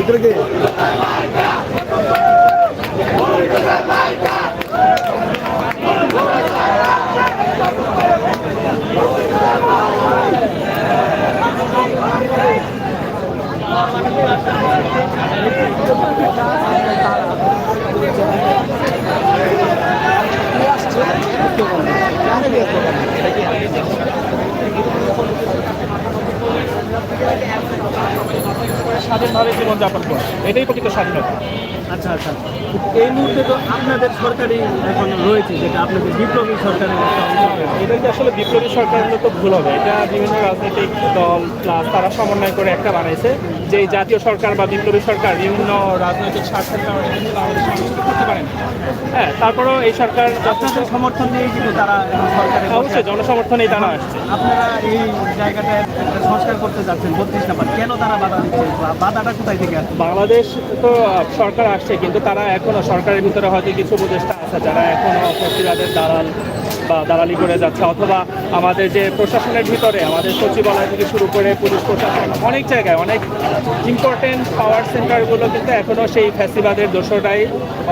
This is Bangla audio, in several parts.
ভিতরে কে স্বাধীনভাবে জীবনযাপন করে এটাই প্রকৃত স্বাধীনতা। আচ্ছা আচ্ছা। এই মুহূর্তে তো আপনাদের সরকারি এখন রয়েছে যেটা আপনাদের বিপ্লবী সরকারের। এটা যে আসলে বিপ্লবী সরকার হলে তো ভুল হবে। এটা বিভিন্ন রাজনৈতিক দল প্লাস তারা সমন্বয় করে একটা বানাইছে যে জাতীয় সরকার বা বিপ্লবী সরকার বিভিন্ন রাজনৈতিক স্বার্থের কারণে করতে পারে না। হ্যাঁ তারপরেও এই সরকার আপনাদের সমর্থন নিয়েই কিন্তু তারা এখন অবশ্যই জনসমর্থনেই তারা আসছে। আপনারা এই জায়গাটায় একটা সংস্কার করতে যাচ্ছেন বত্রিশ নাম্বার। কেন তারা বাধা দিচ্ছে? বা বাধাটা কোথায় থেকে আসছে বাংলাদেশ তো সরকার আসছে, কিন্তু তারা এখনও সরকারের ভিতরে হয়তো কিছু উপদেষ্টা আছে, যারা এখনও ফেস্টিভ্যালের দালাল বা দালালি করে যাচ্ছে, অথবা আমাদের যে প্রশাসনের ভিতরে, আমাদের সচিবালয় থেকে শুরু করে পুলিশ প্রশাসন, অনেক জায়গায়, অনেক ইম্পর্টেন্ট পাওয়ার সেন্টারগুলো কিন্তু এখনও সেই ফ্যাসিবাদের দোষটাই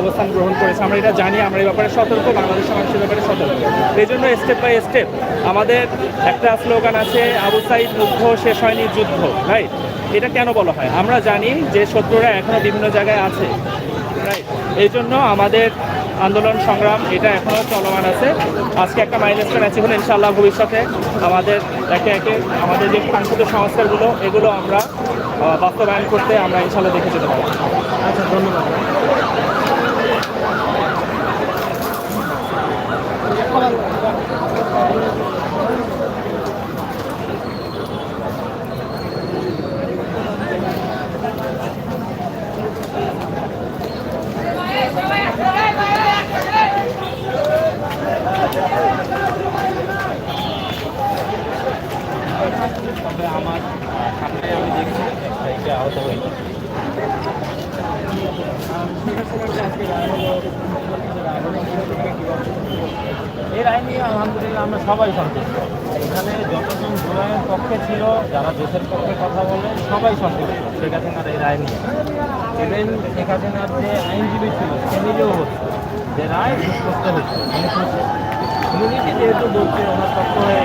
অবস্থান গ্রহণ করেছে। আমরা এটা জানি, আমরা এই ব্যাপারে সতর্ক, বাংলাদেশ মানুষের ব্যাপারে সতর্ক। এই জন্য স্টেপ বাই স্টেপ আমাদের একটা স্লোগান আছে, আবু সাইদ মুগ্ধ শেষ হয়নি যুদ্ধ রাইট এটা কেন বলা হয়? আমরা জানি যে শত্রুরা এখনও বিভিন্ন জায়গায় আছে এই জন্য আমাদের আন্দোলন সংগ্রাম এটা এখনও চলমান আছে। আজকে একটা মাইলস্টোন অ্যাচিভ হলে ইনশাল্লাহ ভবিষ্যতে আমাদের একে একে, আমাদের যে কাঙ্ক্ষিত সংস্কারগুলো, এগুলো আমরা বাস্তবায়ন করতে আমরা ইনশাল্লাহ দেখে যেতে পারি আচ্ছা ধন্যবাদ। তবে আমার সামনে আমি দেখছি এটা আহত হয়েছে এর আইন আলহামদুলিল্লাহ আমরা সবাই সন্তুষ্ট। এখানে যতজন জুলাইয়ের পক্ষে ছিল, যারা দেশের পক্ষে কথা বলে, সবাই সন্তুষ্ট। শেখ হাসিনার এই রায় নিয়ে। ইভেন শেখ হাসিনার যে আইনজীবী ছিল, সে নিজেও হচ্ছে। যে রায় করতে হচ্ছে। মানে খুশি যেহেতু বলছে, ওনার পক্ষ হয়ে